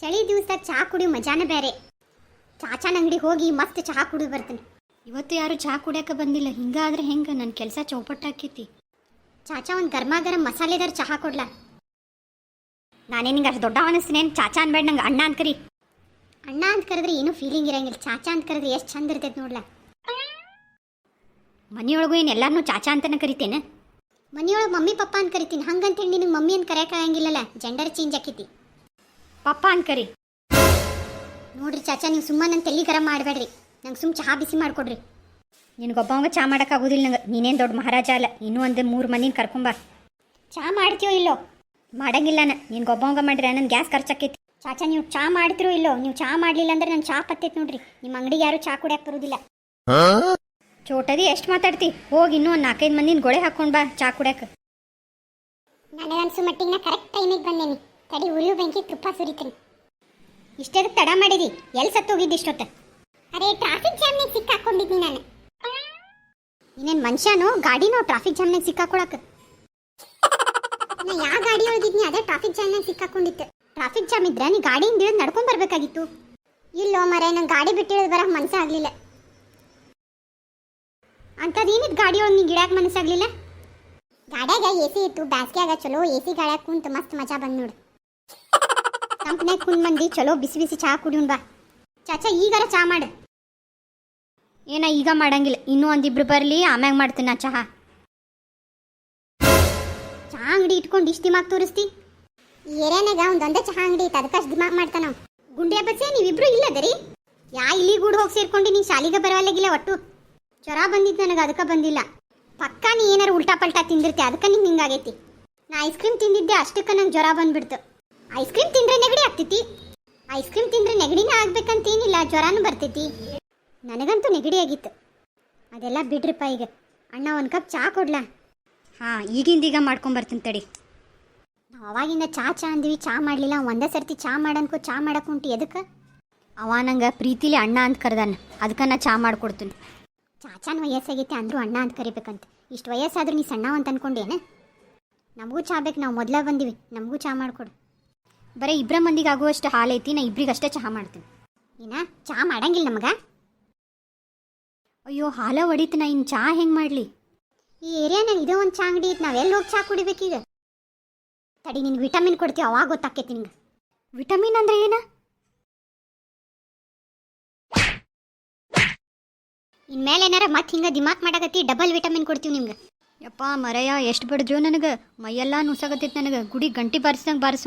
ಚಳಿ ದಿವಸ ಚಹಾ ಕುಡಿಯೋ ಮಜಾನೇ ಬೇರೆ. ಚಾಚಾನ ಅಂಗಡಿಗೆ ಹೋಗಿ ಮಸ್ತ್ ಚಹಾ ಕುಡಿದು ಬರ್ತೀನಿ. ಇವತ್ತು ಯಾರು ಚಹಾ ಕುಡಿಯಕ್ಕೆ ಬಂದಿಲ್ಲ. ಹಿಂಗಾದ್ರೆ ಹೆಂಗೆ? ನನ್ನ ಕೆಲಸ ಚೌಪಟ್ಟಾಕೈತಿ ಚಾಚಾ ಒಂದು ಗರ್ಮ ಗರಂ ಮಸಾಲೆದಾರ ಚಹಾ ಕೊಡ್ಲ? ನಾನೇ ನಿಂಗೆ ಅಷ್ಟು ದೊಡ್ಡ ಅನಿಸ್ತೀನೇನು? ಚಾಚಾ ಅನ್ಬೇಡ ನಂಗೆ ಅಣ್ಣ ಅಂತ ಕರಿ. ಅಣ್ಣ ಅಂತ ಕರೆದ್ರೆ ಏನೂ ಫೀಲಿಂಗ್ ಇರಂಗಿಲ್ಲ. ಚಾಚಾ ಅಂತ ಕರೆದ್ರೆ ಎಷ್ಟು ಚಂದ ಇರ್ತೈತೆ ನೋಡ್ಲಾ? ಮನೆಯೊಳಗೂ ಏನು ಎಲ್ಲಾರನ್ನೂ ಚಾಚಾ ಅಂತಾನೆ ಕರಿತೇನೆ? ಮನೆಯೊಳಗೆ ಮಮ್ಮಿ ಪಪ್ಪ ಅಂತ ಕರಿತೀನಿ. ಹಂಗಂತೇಳಿ ನಿನಗೆ ಮಮ್ಮಿ ಅಂತ ಕರೆಯೋಕ್ಕಾಗಂಗಿಲ್ಲಲ್ಲ ಜೆಂಡರ್ ಚೇಂಜ್ ಆಕೈತಿ. ಪಪ್ಪ ಅನ್ಕರಿ. ಕರಿ ನೋಡ್ರಿ ಚಾಚಾ, ನೀವು ಸುಮ್ಮನೆ ನನ್ನ ತಲೆ ಗರಂ ಮಾಡಬೇಡ್ರಿ. ನಂಗೆ ಸುಮ್ಮ ಚಹಾ ಬಿಸಿ ಮಾಡಿಕೊಡ್ರಿ. ನಿನಗೊಬ್ಬವಂಗ ಚಹಾ ಮಾಡೋಕ್ಕಾಗೋದಿಲ್ಲ ನಂಗೆ. ನೀನೇನು ದೊಡ್ಡ ಮಹಾರಾಜ ಅಲ್ಲ. ಇನ್ನೂ ಒಂದು ಮೂರು ಮಂದಿನ ಕರ್ಕೊಂಬ ಚಹಾ ಮಾಡ್ತೀಯೋ ಇಲ್ಲೋ? ಮಾಡಂಗಿಲ್ಲ ನಿನ್ಗೊಬ್ಬವಂಗ ಮಾಡಿದ್ರೆ ನನ್ನ ಗ್ಯಾಸ್ ಖರ್ಚಾಕೈತಿ. ಚಾಚಾ, ನೀವು ಚಹಾ ಮಾಡ್ತಿರೋ ಇಲ್ಲೋ? ನೀವು ಚಹಾ ಮಾಡಲಿಲ್ಲ ಅಂದ್ರೆ ನಾನು ಚಹಾ ಪತ್ತೈತೆ ನೋಡ್ರಿ. ನಿಮ್ಮ ಅಂಗಡಿಗೆ ಯಾರು ಚಹಾ ಕುಡಿಯಕ್ಕೆ ಬರೋದಿಲ್ಲ. ಚೋಟದಿ, ಎಷ್ಟು ಮಾತಾಡ್ತಿ? ಹೋಗಿ ಇನ್ನೂ ಒಂದು ನಾಲ್ಕೈದು ಮಂದಿನ ಗೊಳೆ ಹಾಕೊಂಡು ಬಾ ಚಹಾ ಕುಡಿಯಕ್ಕೆ ನನಗನ್ಸು ಮಟ್ಟಿಗೆ ನಾ ಕರೆಕ್ಟ್ ಟೈಮಿಗೆ ಬಂದೇನಿ. ತಡಿ, ಉರಿಯು ಬೆಂಕಿ ತುಪ್ಪ ಸುರಿತೀನಿ. ಇಷ್ಟೆದಕ್ಕೆ ತಡ ಮಾಡಿದಿ ಎಲ್ಲಿ ಸತ್ತೋಗಿದ್ದು ಇಷ್ಟೊತ್ತ? ಅರೆ ಟ್ರಾಫಿಕ್ ಜಾಮ್ನಾಗ ಸಿಕ್ಕಾಕೊಂಡಿದ್ನಿ ನಾನು. ಇನ್ನೇನು ಮನುಷ್ಯನು, ಗಾಡಿನೋ ಟ್ರಾಫಿಕ್ ಜಾಮ್ನಾಗ ಸಿಕ್ಕಾಕೊಳಕ್ಕೆ ನಾ ಯಾವ ಗಾಡಿ ಒಳಗಿದ್ನಿ, ಅದೇ ಟ್ರಾಫಿಕ್ ಜಾಮ್ನಾಗ ಸಿಕ್ಕಾಕೊಂಡಿತ್ತು. ಟ್ರಾಫಿಕ್ ಜಾಮ್ ಇದ್ರೆ ನೀ ಗಾಡಿಯಿಂದ ಇಳಿದು ನಡ್ಕೊಂಡ್ ಬರಬೇಕಾಗಿತ್ತು. ಇಲ್ಲೋ ಮರೆ, ನಂಗೆ ಗಾಡಿ ಬಿಟ್ಟಿಳಿದು ಬರಕ್ಕೆ ಮನಸ್ಸೇ ಆಗಲಿಲ್ಲ. ಅಂಥದ್ದೇನಿತ್ತು ಗಾಡಿ ಒಳಗೆ ನೀ ಗಿಡಕ್ಕೆ ಮನಸ್ಸಾಗಲಿಲ್ಲ ಗಾಡ್ಯಾಗ ಎ ಸಿ ಇತ್ತು, ಬ್ಯಾಸ್ಗ್ಯಾಗ ಚಲೋ ಎ ಸಿ ಗಾಡ್ಯಾಗ ಕುಂತು ಮಸ್ತ್ ಮಜಾ ಬಂದ್ ನೋಡು. ಕಂಪ್ನ್ಯಾಗ ಕುಂದ್ ಮಂದಿ, ಚಲೋ ಬಿಸಿ ಬಿಸಿ ಚಹಾ ಕುಡಿಯೋಣ ಬಾ. ಚಾಚಾ, ಈಗಾರ ಚಹಾ ಮಾಡು. ಏನ ಈಗ ಮಾಡಂಗಿಲ್ಲ, ಇನ್ನೂ ಒಂದಿಬ್ರು ಬರಲಿ, ಆಮ್ಯಾಗ ಮಾಡ್ತೀನಿ ನಾ ಚಹಾ. ಚಹಾ ಅಂಗಡಿ ಇಟ್ಕೊಂಡು ಇಷ್ಟು ದಿಮಾಗ್ ತೋರಿಸ್ತಿ? ಏರಿಯಾನಾಗ ಒಂದೊಂದೇ ಚಹಾ ಅಂಗಡಿ ಐತೆ ಅದಕ್ಕೆ ಅಷ್ಟು ದಿಮಾಗ್ ಮಾಡ್ತಾನ ಗುಂಡಿಯ ಗುಂಡ್ಯಾ ನೀವಿಬ್ರು ಇಲ್ಲದರಿ ಯಾ ಇಲ್ಲಿ ಗೂಡು ಹೋಗಿ ಸೇರ್ಕೊಂಡು ನೀ ಶಾಲಿಗೆ ಬರವಲ್ಲಾಗಿಲ್ಲ ಒಟ್ಟು? ಜ್ವರ ಬಂದಿದ್ದು ನನಗೆ ಅದಕ್ಕೆ ಬಂದಿಲ್ಲ. ಪಕ್ಕ ನೀ ಏನಾರು ಉಲ್ಟಾ ಪಲ್ಟಾ ತಿಂದಿರ್ತೆ ಅದಕ್ಕೆ ನಿಂಗೆ ಹಿಂಗಾಗೈತಿ. ನಾ ಐಸ್ ಕ್ರೀಮ್ ತಿಂದಿದ್ದೆ, ಅಷ್ಟಕ್ಕೆ ನಂಗೆ ಜ್ವರ ಬಂದ್ಬಿಡ್ತು. ಐಸ್ ಕ್ರೀಮ್ ತಿಂದ್ರೆ ಆಗ್ತೈತಿ? ಐಸ್ ಕ್ರೀಮ್ ತಿಂದ್ರೆ ನೆಗಡಿನೇ ಆಗ್ಬೇಕಂತೇನಿಲ್ಲ ಜ್ವರನೂ ಬರ್ತೈತಿ. ನನಗಂತೂ ನೆಗಡಿ ಆಗಿತ್ತು. ಅದೆಲ್ಲ ಬಿಡ್ರಿಪ್ಪ ಈಗ. ಅಣ್ಣ ಒಂದು ಕಪ್ ಚಹಾ ಕೊಡ್ಲಾ? ಹಾಂ ಈಗಿಂದ ಈಗ ಮಾಡ್ಕೊಂಬರ್ತೀನಿ ತಡಿ. ನಾವು ಅವಾಗಿಂದ ಚಾ ಚಾ ಅಂದಿವಿ ಚಾ ಮಾಡಲಿಲ್ಲ. ಒಂದೇ ಸರ್ತಿ ಚಾ ಮಾಡನ್ಕೋ ಚಾ ಮಾಡಕ್ ಉಂಟು. ಎದಕ್ಕೆ? ಅವ ನಂಗೆ ಪ್ರೀತಿಲಿ ಅಣ್ಣ ಅಂತ ಕರೆದಾನ. ಅದಕ್ಕೆ ನಾ ಚಾ ಮಾಡ್ಕೊಡ್ತೀನಿ. ಚಾಚಾನ ವಯಸ್ಸಾಗೈತೆ ಅಂದರೂ ಅಣ್ಣ ಅಂತ ಕರಿಬೇಕಂತ. ಇಷ್ಟು ವಯಸ್ಸಾದ್ರೂ ನೀ ಸಣ್ಣವ ಅಂತ ಅನ್ಕೊಂಡೇನೆ? ನಮಗೂ ಚಾ ಬೇಕು ನಾವು ಮೊದಲೇ ಬಂದಿವಿ. ನಮಗೂ ಚಾ ಮಾಡಿಕೊಡು. ಬರೀ ಇಬ್ಬರ ಮಂದಿಗೆ ಆಗುವಷ್ಟು ಹಾಲೈತಿ, ನಾ ಇಬ್ರಿಗಷ್ಟೇ ಚಹಾ ಮಾಡ್ತೀನಿ. ಏನ ಚಹಾ ಮಾಡಂಗಿಲ್ಲ ನಮಗ? ಅಯ್ಯೋ, ಹಾಲ ಹೊಡಿತು ನಾ ಇನ್ನು ಚಹಾ ಹೆಂಗೆ ಮಾಡಲಿ? ಈ ಏರಿಯಾನ ಇದೇ ಒಂದು ಚಹಾ ಅಂಗಡಿ ಐತಿ ನಾವೆಲ್ಲಿ ಹೋಗಿ ಚಹಾ ಕುಡಿಬೇಕೀಗ ತಡಿ, ನಿನ್ಗೆ ವಿಟಮಿನ್ ಕೊಡ್ತೀವಿ, ಅವಾಗ ಗೊತ್ತಾಕೈತಿ ನಿಂಗೆ. ವಿಟಮಿನ್ ಅಂದ್ರೆ ಏನ? ಇನ್ಮೇಲೆ ಏನಾರ ಮತ್ತೆ ಹಿಂಗೆ ದಿಮಾಕ್ ಮಾಡಕತ್ತಿ, ಡಬಲ್ ವಿಟಮಿನ್ ಕೊಡ್ತೀವಿ ನಿಮ್ಗೆ. ಯಪ್ಪ, ಮರಯ್ಯ, ಎಷ್ಟು ಬಡಿದ್ರೋ ನನಗೆ? ಮೈಯೆಲ್ಲ ನುಸಾಗತ್ತೈತಿ ನನಗೆ, ಗುಡಿ ಗಂಟಿ ಬಾರಿಸ್ದಂಗೆ ಬಾರಿಸ್